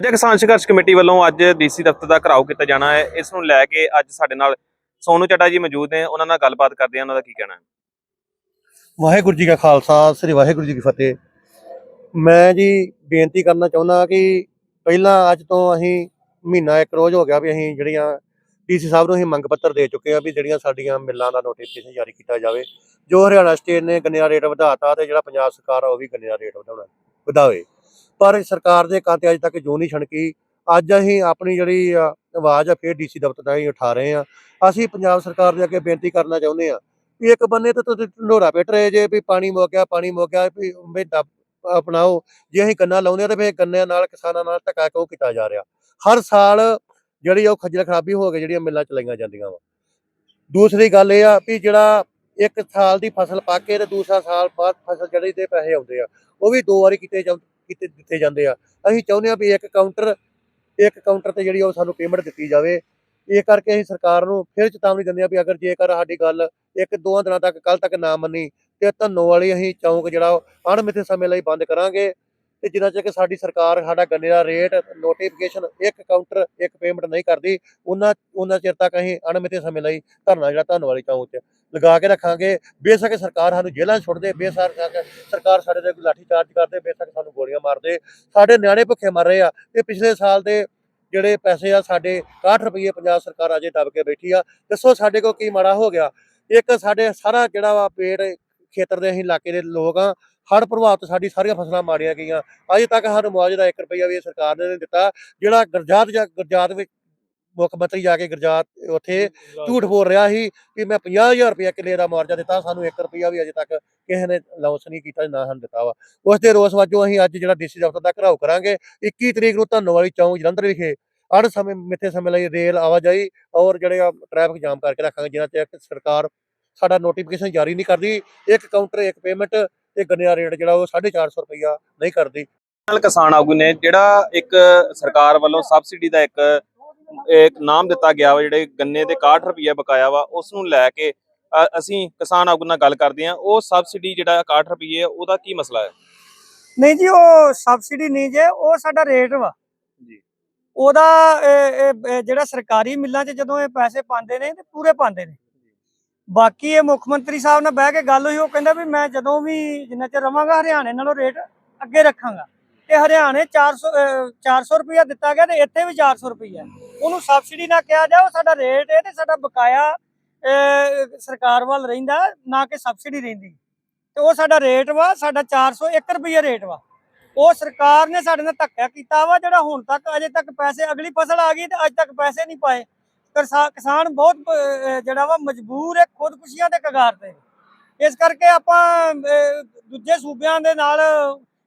ਜੇ ਕਿਸਾਨ ਸੰਘਰਸ਼ ਕਮੇਟੀ ਵੱਲੋਂ ਅੱਜ ਡੀਸੀ ਦਫ਼ਤਰ ਦਾ ਘਰਾਓ ਕੀਤਾ ਜਾਣਾ ਹੈ। ਇਸ ਨੂੰ ਲੈ ਕੇ ਅੱਜ ਸਾਡੇ ਨਾਲ ਸੋਨੂ ਚੱਡਾ ਜੀ ਮੌਜੂਦ ਨੇ। ਉਹਨਾਂ ਨਾਲ ਗੱਲਬਾਤ ਕਰਦੇ ਹਾਂ। ਉਹਨਾਂ ਦਾ ਕੀ ਕਹਿਣਾ ਹੈ? ਵਾਹਿਗੁਰੂ ਜੀ ਕਾ ਖਾਲਸਾ, ਸ੍ਰੀ ਵਾਹਿਗੁਰੂ ਜੀ ਕੀ ਫਤਿਹ। ਮੈਂ ਜੀ ਬੇਨਤੀ ਕਰਨਾ ਚਾਹੁੰਦਾ ਕਿ ਪਹਿਲਾਂ ਅੱਜ ਤੋਂ ਅਸੀਂ ਮਹੀਨਾ ਇੱਕ ਰੋਜ਼ ਹੋ ਗਿਆ ਵੀ ਅਸੀਂ ਜਿਹੜੀਆਂ ਡੀਸੀ ਸਾਹਿਬ ਨੂੰ ਅਸੀਂ ਮੰਗ ਪੱਤਰ ਦੇ ਚੁੱਕੇ ਆ ਵੀ ਜਿਹੜੀਆਂ ਸਾਡੀਆਂ ਮਿੱਲਾਂ ਦਾ ਨੋਟੀਫਿਕੇਸ਼ਨ ਜਾਰੀ ਕੀਤਾ ਜਾਵੇ। ਜੋ ਹਰਿਆਣਾ ਸਟੇਟ ਨੇ ਗੰਨੇ ਦਾ ਰੇਟ ਵਧਾਤਾ ਤੇ ਜਿਹੜਾ ਪੰਜਾਬ ਸਰਕਾਰ ਆ ਉਹ ਵੀ ਗੰਨੇ ਦਾ ਰੇਟ ਵਧਾਉਣਾ, ਵਧਾਵੇ। ਪਰ ਸਰਕਾਰ ਦੇ ਕਾਂਤੇ ਅੱਜ ਤੱਕ ਜੋ ਨਹੀਂ ਛਣਕੀ। ਅੱਜ ਅਸੀਂ ਆਪਣੀ ਜਿਹੜੀ ਆਵਾਜ਼ ਆ ਫੇਰ ਡੀਸੀ ਦਫ਼ਤਰ ਦਾ ਹੀ ਉਠਾ ਰਹੇ ਆ ਅਸੀਂ ਪੰਜਾਬ ਸਰਕਾਰ ਦੇ ਅੱਗੇ ਬੇਨਤੀ ਕਰਨਾ ਚਾਹੁੰਦੇ ਆ ਵੀ ਇੱਕ ਬੰਨੇ ਤੇ ਤੁਸੀਂ ਢੰਡੋਰਾ ਪਿੱਟ ਰਹੇ ਜੇ ਵੀ ਪਾਣੀ ਮੁੱਕ ਗਿਆ ਪਾਣੀ ਮੁੱਕ ਗਿਆ ਵੀ ਵੀ ਅਪਣਾਓ। ਜੇ ਅਸੀਂ ਗੰਨਾ ਲਾਉਂਦੇ ਆ ਤੇ ਫਿਰ ਗੰਨਿਆਂ ਨਾਲ, ਕਿਸਾਨਾਂ ਨਾਲ ਧੱਕਾ ਕਿਉਂ ਕੀਤਾ ਜਾ ਰਿਹਾ? ਹਰ ਸਾਲ ਜਿਹੜੀ ਉਹ ਖੱਜਲ ਖਰਾਬੀ ਹੋ ਕੇ ਜਿਹੜੀਆਂ ਮਿੱਲਾਂ ਚਲਾਈਆਂ ਜਾਂਦੀਆਂ ਵਾ। ਦੂਸਰੀ ਗੱਲ ਇਹ ਆ ਵੀ ਜਿਹੜਾ ਇੱਕ ਸਾਲ ਦੀ ਫਸਲ ਪਾ ਕੇ ਤੇ ਦੂਸਰਾ ਸਾਲ ਬਾਅਦ ਫਸਲ ਜਿਹੜੀ ਦੇ ਪੈਸੇ ਆਉਂਦੇ ਆ, ਉਹ ਵੀ ਦੋ ਵਾਰੀ ਕੀਤੇ ਜਾਂ ਕੀਤੇ ਦਿੱਤੇ ਜਾਂਦੇ ਆ। ਅਸੀਂ ਚਾਹੁੰਦੇ ਆ ਵੀ ਇੱਕ ਕਾਊਂਟਰ ਇੱਕ ਕਾਊਂਟਰ ਤੇ ਜਿਹੜੀ ਉਹ ਸਾਨੂੰ ਪੇਮੈਂਟ ਦਿੱਤੀ ਜਾਵੇ। ਇਹ ਕਰਕੇ ਅਸੀਂ ਸਰਕਾਰ ਨੂੰ ਫਿਰ ਚੇਤਾਵਨੀ ਦਿੰਦੇ ਆ ਵੀ ਅਗਰ ਜੇਕਰ ਸਾਡੀ ਗੱਲ ਇੱਕ ਦੋ ਦਿਨਾਂ ਤੱਕ ਕੱਲ ਤੱਕ ਨਾ ਮੰਨੀ, ਤੇ ਧੰਨੋ ਵਾਲੀ ਅਸੀਂ ਚੌਂਕ ਜਿਹੜਾ ਉਹ ਅਣਮਿੱਥੇ ਸਮੇਂ ਲਈ ਬੰਦ ਕਰਾਂਗੇ। ਤੇ ਜਿੰਨਾ ਚਿਰ ਕਿ ਸਾਡੀ ਸਰਕਾਰ ਸਾਡਾ ਗੰਨੇ ਦਾ ਰੇਟ ਨੋਟੀਫਿਕੇਸ਼ਨ ਇੱਕ ਕਾਊਂਟਰ ਇੱਕ ਪੇਮੈਂਟ ਨਹੀਂ ਕਰਦੀ, ਉਹਨਾਂ ਉਹਨਾਂ ਚਿਰ ਤੱਕ ਅਸੀਂ ਅਣਮਿੱਥੇ ਸਮੇਂ ਲਈ ਧਰਨਾ ਜਿਹੜਾ ਧੰਨੋ ਵਾਲੀ ਚੌਂਕ 'ਚ ਲਗਾ ਕੇ ਰੱਖਾਂਗੇ, ਬੇਸ਼ੱਕ ਸਰਕਾਰ ਸਾਨੂੰ ਜੇਲ੍ਹਾਂ 'ਚ ਸੁੱਟਦੇ, ਬੇਸ਼ੱਕ ਸਰਕਾਰ ਸਾਡੇ ਤੇ ਲਾਠੀ ਚਾਰਜ ਕਰਦੇ, ਬੇਸ਼ੱਕ ਸਾਨੂੰ ਗੋਲੀਆਂ ਮਾਰਦੇ। ਸਾਡੇ ਨਿਆਣੇ ਭੁੱਖੇ ਮਰ ਰਹੇ ਆ ਤੇ ਪਿਛਲੇ ਸਾਲ ਦੇ ਜਿਹੜੇ ਪੈਸੇ ਆ, ਸਾਡੇ 61 ਰੁਪਏ ਪੰਜਾਬ ਸਰਕਾਰ ਅਜੇ ਦਬ ਕੇ ਬੈਠੀ ਆ। ਦੱਸੋ ਸਾਡੇ ਕੋਲ ਕੀ ਮਾੜਾ ਹੋ ਗਿਆ? ਇੱਕ ਸਾਡੇ ਸਾਰਾ ਜਿਹੜਾ ਵਾ ਪੇਟ ਖੇਤਰ ਦੇ ਅਸੀਂ ਇਲਾਕੇ ਦੇ ਲੋਕ ਆ ਹੜ੍ਹ ਪ੍ਰਭਾਵਿਤ ਸਾਡੀ ਸਾਰੀਆਂ ਫਸਲਾਂ ਮਾਰੀਆਂ ਗਈਆਂ। ਅਜੇ ਤੱਕ ਸਾਨੂੰ ਮੁਆਵਜ਼ਾ 1 ਰੁਪਈਆ ਵੀ ਸਰਕਾਰ ਨੇ ਦਿੱਤਾ, ਜਿਹੜਾ ਗੁਰਜਾਤ ਜਾਂ ਗੁਰਜਾਤ ਵਿੱਚ ਮੁੱਖ ਮੰਤਰੀ ਜਾ ਕੇ ਗੁਰਜਾਤ ਉੱਥੇ ਝੂਠ ਬੋਲ ਰਿਹਾ ਸੀ ਕਿ ਮੈਂ 50000 ਰੁਪਇਆ ਕਿੱਲੇ ਦਾ ਮੁਆਵਜ਼ਾ ਦਿੱਤਾ, ਸਾਨੂੰ 1 ਰੁਪਈਆ ਵੀ ਅਜੇ ਤੱਕ ਕਿਸੇ ਨੇ ਲਾਂਚ ਨਹੀਂ ਕੀਤਾ ਨਾ ਸਾਨੂੰ ਦਿੱਤਾ ਵਾ। ਉਸ ਦੇ ਰੋਸ ਵਜੋਂ ਅਸੀਂ ਅੱਜ ਜਿਹੜਾ ਡੀਸੀ ਦਫ਼ਤਰ ਦਾ ਘਰਾਓ ਕਰਾਂਗੇ 21 ਤਰੀਕ ਨੂੰ ਧੰਨੋ ਵਾਲੀ ਚੌਂਕ ਜਲੰਧਰ ਵਿਖੇ ਅੜ ਸਮੇਂ, ਮਿੱਥੇ ਸਮੇਂ ਲਈ ਰੇਲ ਆਵਾਜਾਈ ਔਰ ਜਿਹੜੇ ਆ ਟ੍ਰੈਫਿਕ ਜਾਮ ਕਰਕੇ ਰੱਖਾਂਗੇ, ਜਿਨ੍ਹਾਂ ਚਿਰ ਸਰਕਾਰ ਸਾਡਾ ਨੋਟੀਫਿਕੇਸ਼ਨ ਜਾਰੀ ਨਹੀਂ ਕਰਦੀ। ਇੱਕ ਕਾਊਂਟਰ ਇੱਕ ਪੇਮੈਂਟ ਤੇ ਗੰਨੇ ਦਾ ਰੇਟ ਜਿਹੜਾ ਉਹ 450 ਰੁਪਈਆ ਨਹੀਂ ਕਰਦੀ। ਨਾਲ ਕਿਸਾਨ ਆਗੂ ਨੇ ਜਿਹੜਾ ਇੱਕ ਸਰਕਾਰ ਵੱਲੋਂ ਸਬਸਿਡੀ ਦਾ ਇੱਕ ਇੱਕ ਨਾਮ ਦਿੱਤਾ ਗਿਆ ਵਾ ਜਿਹੜੇ ਗੰਨੇ ਦੇ 61 ਰੁਪਏ ਬਕਾਇਆ ਵਾ ਉਸ ਨੂੰ ਲੈ ਕੇ ਅਸੀਂ ਕਿਸਾਨ ਆਗੂ ਨਾਲ ਗੱਲ ਕਰਦੇ ਹਾਂ। ਉਹ ਸਬਸਿਡੀ ਜਿਹੜਾ 61 ਰੁਪਏ ਉਹਦਾ ਕੀ ਮਸਲਾ ਹੈ? ਨਹੀਂ ਜੀ ਉਹ ਸਬਸਿਡੀ ਨਹੀਂ ਜੇ ਉਹ ਸਾਡਾ ਰੇਟ ਵਾ। ਜੀ। ਉਹਦਾ ਜਿਹੜਾ ਸਰਕਾਰੀ ਮਿੱਲਾਂ 'ਚ ਜਦੋਂ ਇਹ ਪੈਸੇ ਪਾਉਂਦੇ ਨੇ ਤੇ ਪੂਰੇ ਪਾਉਂਦੇ ਨੇ। ਬਾਕੀ ਇਹ ਮੁੱਖ ਮੰਤਰੀ ਸਾਹਿਬ ਨਾਲ ਬਹਿ ਕੇ ਗੱਲ ਹੋਈ, ਉਹ ਕਹਿੰਦਾ ਵੀ ਮੈਂ ਜਦੋਂ ਵੀ ਜਿੰਨਾ ਚਿਰ ਰਵਾਂਗਾ, ਹਰਿਆਣੇ ਨਾਲੋਂ ਰੇਟ ਅੱਗੇ ਰੱਖਾਂਗਾ। ਤੇ ਹਰਿਆਣੇ 400 ਅਹ 400 ਰੁਪਇਆ ਦਿੱਤਾ ਗਿਆ ਤੇ ਇੱਥੇ ਵੀ 400 ਰੁਪਇਆ ਉਹਨੂੰ ਸਬਸਿਡੀ ਨਾ ਕਿਹਾ ਜਾ ਸਾਡਾ ਰੇਟ ਹੈ ਤੇ ਸਾਡਾ ਬਕਾਇਆ ਸਰਕਾਰ ਵੱਲ ਰਹਿੰਦਾ, ਨਾ ਕਿ ਸਬਸਿਡੀ ਰਹਿੰਦੀ। ਤੇ ਉਹ ਸਾਡਾ ਰੇਟ ਵਾ, ਸਾਡਾ 401 ਰੁਪਏ ਰੇਟ ਵਾ। ਉਹ ਸਰਕਾਰ ਨੇ ਸਾਡੇ ਨਾਲ ਧੱਕਾ ਕੀਤਾ ਵਾ, ਜਿਹੜਾ ਹੁਣ ਤੱਕ, ਅਜੇ ਤੱਕ ਪੈਸੇ, ਅਗਲੀ ਫਸਲ ਆ ਗਈ ਤੇ ਅੱਜ ਤੱਕ ਪੈਸੇ ਨਹੀਂ ਪਾਏ। ਕਿਸਾਨ ਬਹੁਤ ਜਿਹੜਾ ਵਾ ਮਜਬੂਰ ਹੈ, ਖੁਦਕੁਸ਼ੀਆਂ ਦੇ ਕਗਾਰ ਤੇ। ਇਸ ਕਰਕੇ ਆਪਾਂ ਦੂਜੇ ਸੂਬਿਆਂ ਦੇ ਨਾਲ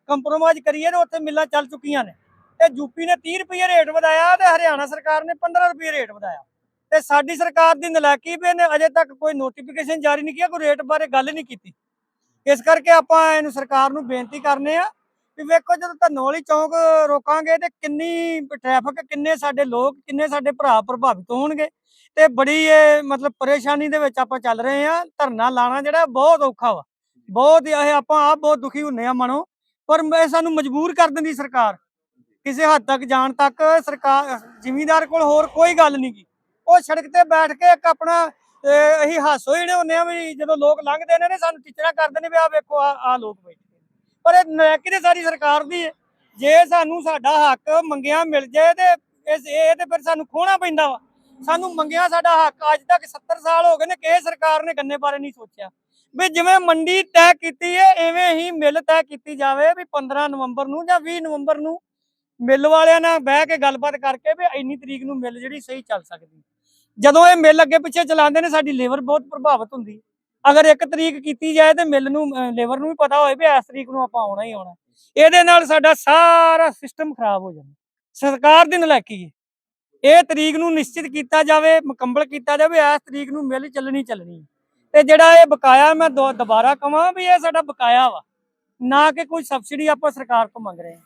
ਕੰਪਰੋਮਾਈਜ਼ ਕਰੀਏ ਤੇ ਉੱਥੇ ਮਿੱਲਾਂ ਚੱਲ ਚੁੱਕੀਆਂ ਨੇ। ਤੇ ਯੂਪੀ ਨੇ 30 ਰੁਪਏ ਰੇਟ ਵਧਾਇਆ ਤੇ ਹਰਿਆਣਾ ਸਰਕਾਰ ਨੇ 15 ਰੁਪਏ ਰੇਟ ਵਧਾਇਆ। ਤੇ ਸਾਡੀ ਸਰਕਾਰ ਦੀ ਨਲਾਇਕੀ ਵੀ ਇਹਨੇ ਅਜੇ ਤੱਕ ਕੋਈ ਨੋਟੀਫਿਕੇਸ਼ਨ ਜਾਰੀ ਨਹੀਂ ਕੀਤਾ, ਕੋਈ ਰੇਟ ਬਾਰੇ ਗੱਲ ਨਹੀਂ ਕੀਤੀ। ਇਸ ਕਰਕੇ ਆਪਾਂ ਇਹਨੂੰ ਸਰਕਾਰ ਨੂੰ ਬੇਨਤੀ ਕਰਨੇ ਆ ਵੀ ਵੇਖੋ ਜਦੋਂ ਧੰਨੋ ਵਾਲੀ ਚੌਂਕ ਰੋਕਾਂਗੇ ਤੇ ਕਿੰਨੀ ਟ੍ਰੈਫਿਕ ਕਿੰਨੇ ਸਾਡੇ ਲੋਕ, ਕਿੰਨੇ ਸਾਡੇ ਭਰਾ ਪ੍ਰਭਾਵਿਤ ਹੋਣਗੇ ਤੇ ਬੜੀ ਇਹ ਮਤਲਬ ਪਰੇਸ਼ਾਨੀ ਦੇ ਵਿੱਚ ਆਪਾਂ ਚੱਲ ਰਹੇ ਆ ਧਰਨਾ ਲਾਣਾ ਜਿਹੜਾ ਬਹੁਤ ਔਖਾ ਵਾ। ਬਹੁਤ ਇਹ ਆਪਾਂ ਆਪ ਬਹੁਤ ਦੁਖੀ ਹੁੰਨੇ ਆ ਮਨੋਂ ਪਰ ਸਾਨੂੰ ਮਜਬੂਰ ਕਰ ਦਿੰਦੀ ਸਰਕਾਰ। ਕਿਸੇ ਹੱਦ ਤੱਕ ਜਾਣ ਤੱਕ ਸਰਕਾਰ, ਜ਼ਿਮੀਂਦਾਰ ਕੋਲ ਹੋਰ ਕੋਈ ਗੱਲ ਨਹੀਂ ਕੀ ਉਹ ਸੜਕ ਤੇ ਬੈਠ ਕੇ ਇੱਕ ਆਪਣਾ ਅਸੀਂ ਹਾਸੋ ਹੀ ਹੁੰਨੇ ਆ ਵੀ ਜਦੋਂ ਲੋਕ ਲੰਘਦੇ ਨੇ ਸਾਨੂੰ ਟੀਚਰਾਂ ਕਰਦੇ ਨੇ ਵੀ ਆ ਵੇਖੋ ਆ ਆ ਲੋਕ ਬੈਠੇ। ਪਰ ਇਹ ਨੈਕੀ ਤੇ ਸਾਰੀ ਸਰਕਾਰ ਦੀ ਹੈ ਜੇ ਸਾਨੂੰ ਸਾਡਾ ਹੱਕ ਮੰਗਿਆ ਮਿਲ ਜਾਏ ਤੇ ਇਸ ਇਹ ਤੇ ਫਿਰ ਸਾਨੂੰ ਖੋਣਾ ਪੈਂਦਾ ਵਾ। ਸਾਨੂੰ ਮੰਗਿਆ ਸਾਡਾ ਹੱਕ, ਅੱਜ ਤੱਕ 70 ਸਾਲ ਹੋ ਗਏ ਨੇ ਕਿਸੇ ਸਰਕਾਰ ਨੇ ਗੰਨੇ ਬਾਰੇ ਨਹੀਂ ਸੋਚਿਆ। ਵੀ ਜਿਵੇਂ ਮੰਡੀ ਤੈਅ ਕੀਤੀ ਹੈ ਐਵੇਂ ਹੀ ਮਿਲ ਤੈਅ ਕੀਤੀ ਜਾਵੇ ਵੀ 15 ਨਵੰਬਰ ਨੂੰ ਜਾਂ 20 ਨਵੰਬਰ ਨੂੰ ਮਿੱਲ ਵਾਲਿਆਂ ਨਾਲ ਬਹਿ ਕੇ ਗੱਲਬਾਤ ਕਰਕੇ ਵੀ ਇੰਨੀ ਤਰੀਕ ਨੂੰ ਮਿਲ ਜਿਹੜੀ ਸਹੀ ਚੱਲ ਸਕਦੀ। ਜਦੋਂ ਇਹ ਮਿਲ ਅੱਗੇ ਪਿੱਛੇ ਚਲਾਉਂਦੇ ਨੇ, ਸਾਡੀ ਲੇਬਰ ਬਹੁਤ ਪ੍ਰਭਾਵਿਤ ਹੁੰਦੀ ਅਗਰ ਇੱਕ ਤਰੀਕ ਕੀਤੀ ਜਾਏ ਤੇ ਮਿਲ ਨੂੰ ਲੇਬਰ ਨੂੰ ਵੀ ਪਤਾ ਹੋਏ ਵੀ ਇਸ ਤਰੀਕ ਨੂੰ ਆਪਾਂ ਆਉਣਾ ਹੀ ਆਉਣਾ। ਇਹਦੇ ਨਾਲ ਸਾਡਾ ਸਾਰਾ ਸਿਸਟਮ ਖਰਾਬ ਹੋ ਜਾਂਦਾ ਸਰਕਾਰ ਦੀ ਨਲਾਇਕੀ ਹੈ। ਇਹ ਤਰੀਕ ਨੂੰ ਨਿਸ਼ਚਿਤ ਕੀਤਾ ਜਾਵੇ, ਮੁਕੰਮਲ ਕੀਤਾ ਜਾਵੇ, ਇਸ ਤਰੀਕ ਨੂੰ ਮਿਲ ਚੱਲਣੀ ਚੱਲਣੀ ਹੈ। ਤੇ ਜਿਹੜਾ ਇਹ ਬਕਾਇਆ ਮੈਂ ਦੁ- ਦੁਬਾਰਾ ਕਹਾਂ ਵੀ ਇਹ ਸਾਡਾ ਬਕਾਇਆ ਵਾ। ਨਾ ਕਿ ਕੋਈ ਸਬਸਿਡੀ ਆਪਾਂ ਸਰਕਾਰ ਤੋਂ ਮੰਗ ਰਹੇ ਹਾਂ।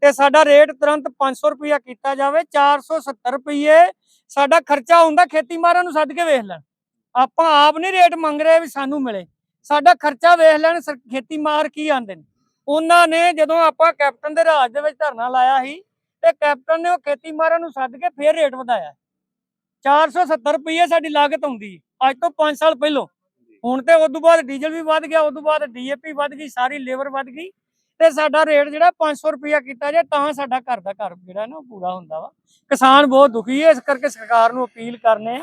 ਤੇ ਸਾਡਾ ਰੇਟ ਤੁਰੰਤ 500 ਰੁਪਇਆ ਕੀਤਾ ਜਾਵੇ 470 ਰੁਪਏ ਸਾਡਾ ਖਰਚਾ ਹੁੰਦਾ ਖੇਤੀ ਮਾਰਾਂ ਨੂੰ ਸੱਦ ਕੇ ਵੇਖ ਲੈਣ। ਆਪਾਂ ਆਪ ਨਹੀਂ ਰੇਟ ਮੰਗ ਰਹੇ ਵੀ ਸਾਨੂੰ ਮਿਲੇ। ਸਾਡਾ ਖਰਚਾ ਵੇਖ ਲੈਣ ਖੇਤੀ ਮਾਰ ਕੀ ਆਂਦੇ ਨੇ। ਉਹਨਾਂ ਨੇ ਜਦੋਂ ਆਪਾਂ ਕੈਪਟਨ ਦੇ ਰਾਜ ਦੇ ਵਿੱਚ ਧਰਨਾ ਲਾਇਆ ਸੀ, ਤੇ ਕੈਪਟਨ ਨੇ ਉਹ ਖੇਤੀ ਮਾਰਨ ਨੂੰ ਸੱਦ ਕੇ ਫੇਰ ਰੇਟ ਵਧਾਇਆ। 470 ਰੁਪਏ ਸਾਡੀ ਲਾਗਤ ਆਉਂਦੀ ਅੱਜ ਤੋਂ 5 ਸਾਲ ਪਹਿਲੋਂ। ਹੁਣ ਤੇ ਉਦੋਂ ਬਾਅਦ ਡੀਜ਼ਲ ਵੀ ਵੱਧ ਗਿਆ, ਉਦੋਂ ਬਾਅਦ ਡੀਏਪੀ ਵੱਧ ਗਈ, ਸਾਰੀ ਲੇਬਰ ਵੱਧ ਗਈ। ਤੇ ਸਾਡਾ ਰੇਟ ਜਿਹੜਾ 500 ਰੁਪਇਆ ਕੀਤਾ ਜੇ, ਤਾਂ ਸਾਡਾ ਘਰ ਦਾ ਘਰ ਜਿਹੜਾ ਨਾ ਉਹ ਪੂਰਾ ਹੁੰਦਾ ਵਾ। ਕਿਸਾਨ ਬਹੁਤ ਦੁਖੀ ਹੈ, ਇਸ ਕਰਕੇ ਸਰਕਾਰ ਨੂੰ ਅਪੀਲ ਕਰਨੇ ਆ।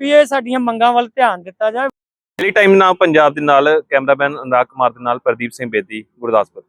ਵੀ ਇਹ ਸਾਡੀਆਂ ਮੰਗਾਂ ਵੱਲ ਧਿਆਨ ਦਿੱਤਾ ਜਾਵੇ। ਡੇਲੀ ਟਾਈਮ ਨਾਲ ਪੰਜਾਬ ਦੇ ਨਾਲ ਕੈਮਰਾਮੈਨ ਅਨੁਰਾਗ ਕੁਮਾਰ ਦੇ ਨਾਲ ਪ੍ਰਦੀਪ ਸਿੰਘ ਬੇਦੀ, ਗੁਰਦਾਸਪੁਰ।